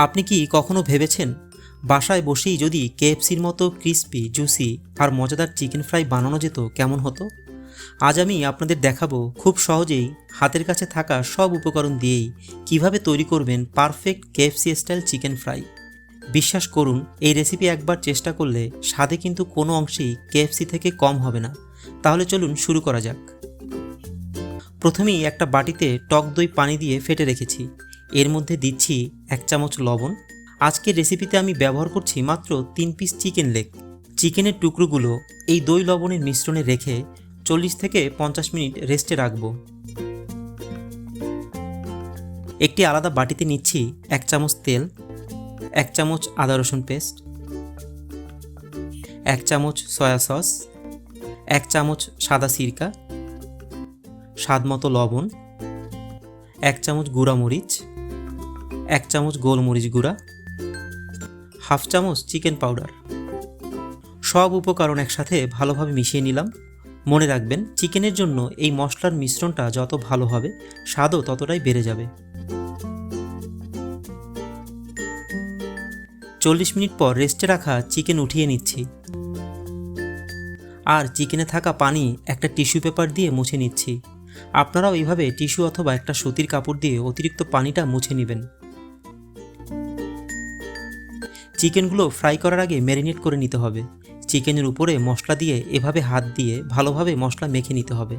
আপনি কি কখনো ভেবেছেন? বাসায় বসেই যদি কেএফসির মতো ক্রিস্পি জুসি আর মজাদার চিকেন ফ্রাই বানানো যেত, কেমন হতো? আজ আমি আপনাদের দেখাবো খুব সহজেই হাতের কাছে থাকা সব উপকরণ দিয়েই কীভাবে তৈরি করবেন perfect KFC style chicken fry বিশ্বাস করুন, এই রেসিপি একবার চেষ্টা করলে স্বাদে কিন্তু কোনো অংশেই কেএফসি থেকে কম হবে না। তাহলে চলুন শুরু করা যাক। প্রথমেই একটা বাটিতে টক দই পানি দিয়ে ফেটে রেখেছি। এর মধ্যে দিচ্ছি এক চামচ লবণ। আজকের রেসিপিতে আমি ব্যবহার করছি মাত্র তিন পিস চিকেন লেগ চিকেনের টুকরোগুলো এই দই লবণের মিশ্রণে রেখে চল্লিশ থেকে পঞ্চাশ মিনিট রেস্টে রাখব। একটি আলাদা বাটিতে নিচ্ছি এক চামচ তেল, এক চামচ আদা রসুন পেস্ট, এক চামচ সয়া সস এক চামচ সাদা সিরকা স্বাদ মতো লবণ, এক চামচ গুঁড়া মরিচ এক চামচ গোলমরিচ গুঁড়া, হাফ চামচ চিকেন পাউডার। সব উপকরণ একসাথে ভালোভাবে মিশিয়ে নিলাম। মনে রাখবেন, চিকেনের জন্য এই মশলার মিশ্রণটা যত ভালো হবে, স্বাদও ততটাই বেড়ে যাবে। চল্লিশ মিনিট পর রেস্টে রাখা চিকেন উঠিয়ে নিচ্ছি। আর চিকেনে থাকা পানি একটা টিস্যু পেপার দিয়ে মুছে নিচ্ছি। আপনারাও এইভাবে টিস্যু অথবা একটা সুতির কাপড় দিয়ে অতিরিক্ত পানিটা মুছে নেবেন। চিকেনগুলো ফ্রাই করার আগে ম্যারিনেট করে নিতে হবে। চিকেনের উপরে মশলা দিয়ে এভাবে হাত দিয়ে ভালোভাবে মশলা মেখে নিতে হবে।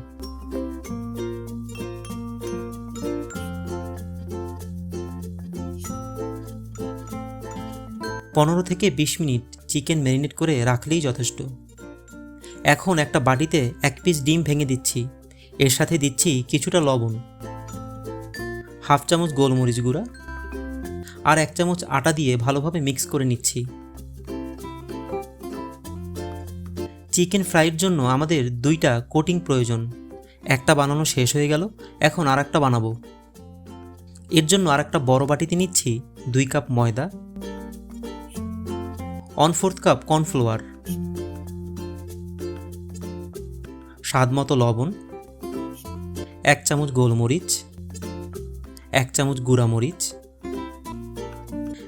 পনেরো থেকে বিশ মিনিট চিকেন ম্যারিনেট করে রাখলেই যথেষ্ট। এখন একটা বাটিতে এক পিস ডিম ভেঙে দিচ্ছি। এর সাথে দিচ্ছি কিছুটা লবণ। হাফ চামচ গোলমরিচ গুঁড়া। আর এক চামচ আটা দিয়ে ভালোভাবে মিক্স করে নিচ্ছি। চিকেন ফ্রাইয়ের জন্য আমাদের দুইটা কোটিং প্রয়োজন। একটা বানানো শেষ হয়ে গেল, এখন আর একটা বানাবো। এর জন্য আর একটা বড় বাটিতে নিচ্ছি দুই কাপ ময়দা। One fourth cup cornflour. স্বাদ মতো লবণ। এক চামচ গোলমরিচ। এক চামচ গুঁড়া মরিচ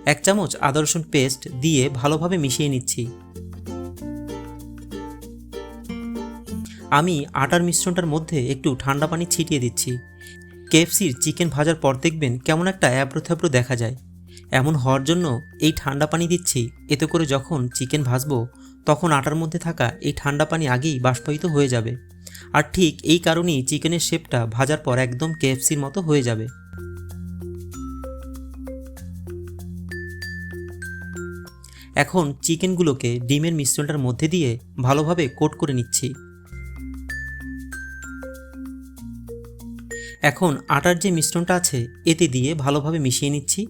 এক চামচ আদা রসুন পেস্ট দিয়ে ভালোভাবে মিশিয়ে নিচ্ছি। আমি আটার মিশ্রণটার মধ্যে একটু ঠান্ডা পানি ছিটিয়ে দিচ্ছি। কেএফসির চিকেন ভাজার পর দেখবেন কেমন একটা অ্যাব্রো থ্যাব্রো দেখা যায়। এমন হওয়ার জন্য এই ঠান্ডা পানি দিচ্ছি, এতে করে যখন চিকেন ভাজবো, তখন আটার মধ্যে থাকা এই ঠান্ডা পানি আগেই বাষ্পায়িত হয়ে যাবে। আর ঠিক এই কারণেই চিকেনের শেপটা ভাজার পর একদম কেএফসির মতো হয়ে যাবে। এখন চিকেনগুলোকে ডিমের মিশ্রণটার মধ্যে দিয়ে ভালোভাবে কোট করে নিচ্ছি। এখন আটার যে মিশ্রণটা আছে, এতে দিয়ে ভালোভাবে মিশিয়ে নিচ্ছি।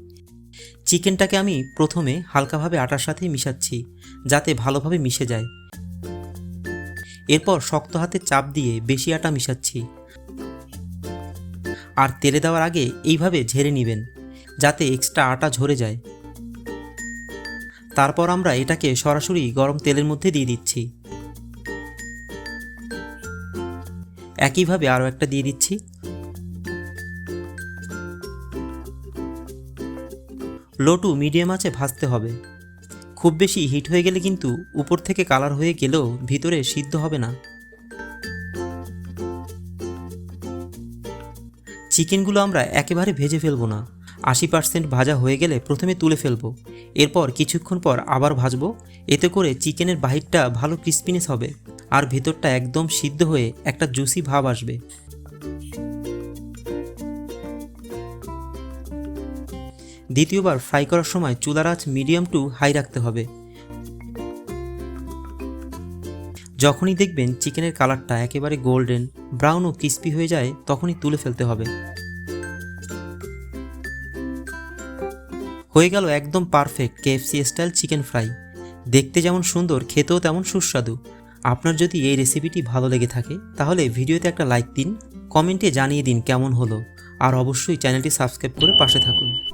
চিকেনটাকে আমি প্রথমে হালকাভাবে আটার সাথে মিশাচ্ছি, যাতে ভালোভাবে মিশে যায়। এরপর শক্ত হাতে চাপ দিয়ে বেশি আটা মিশাচ্ছি। আর তেলে দেওয়ার আগে এইভাবে ঝেড়ে নেবেন, যাতে এক্সট্রা আটা ঝরে যায়। তারপর আমরা এটাকে সরাসরি গরম তেলের মধ্যে দিয়ে দিচ্ছি। একইভাবে আরও একটা দিয়ে দিচ্ছি। লো টু মিডিয়াম আছে ভাজতে হবে। খুব বেশি হিট হয়ে গেলে কিন্তু উপর থেকে কালার হয়ে গেলেও ভিতরে সিদ্ধ হবে না। চিকেনগুলো আমরা একেবারে ভেজে ফেলব না। আশি পার্সেন্ট ভাজা হয়ে গেলে প্রথমে তুলে ফেলব। এরপর কিছুক্ষণ পর আবার ভাজবো। এতে করে চিকেনের বাহিরটা ভালো ক্রিস্পিনেস হবে আর ভেতরটা একদম সিদ্ধ হয়ে একটা জুসি ভাব আসবে। দ্বিতীয়বার ফ্রাই করার সময় চুলার আঁচ মিডিয়াম টু হাই রাখতে হবে। যখনই দেখবেন চিকেনের কালারটা একেবারে গোল্ডেন ব্রাউন ও ক্রিস্পি হয়ে যায়, তখনই তুলে ফেলতে হবে। হয়ে গেল একদম perfect KFC style chicken fry দেখতে যেমন সুন্দর, খেতেও তেমন সুস্বাদু। আপনার যদি এই রেসিপিটি ভালো লেগে থাকে, তাহলে ভিডিওতে একটা লাইক দিন কমেন্টে জানিয়ে দিন কেমন হলো। আর অবশ্যই চ্যানেলটি সাবস্ক্রাইব করে পাশে থাকুন।